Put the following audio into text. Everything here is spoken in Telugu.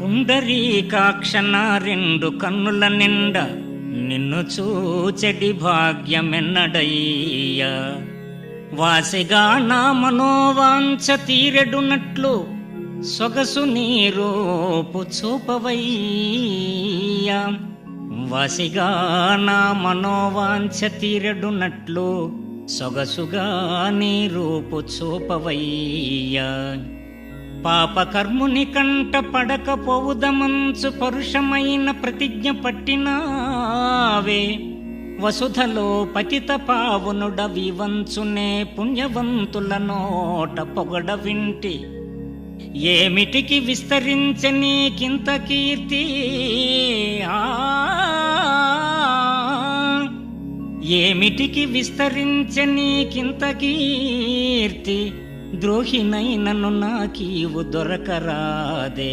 పుండరీకాక్షణ రెండు కన్నుల నిండా నిన్ను చూచెడి భాగ్యమెన్నడయ్యా. వాసిగా నా మనోవాంఛ తీరెడునట్లు సొగసు నీరోపు చూపవయ్యా. వాసిగా నా మనోవాంఛ తీరెడునట్లు సొగసుగా నీ రూపు చూపవయ్యా. పాపకర్ముని కంట పడకపోవుదమంచు పరుషమైన ప్రతిజ్ఞ పట్టినావే. వసుధలో పతిత పావునుడ వివంచునే పుణ్యవంతుల నోట పొగడ వింటి. ఏమిటికి విస్తరించని కింత కీర్తి? ఆ! ఏమిటికి విస్తరించని కింత కీర్తి? ద్రోహినైనను నాకీవు దొరకరాదే.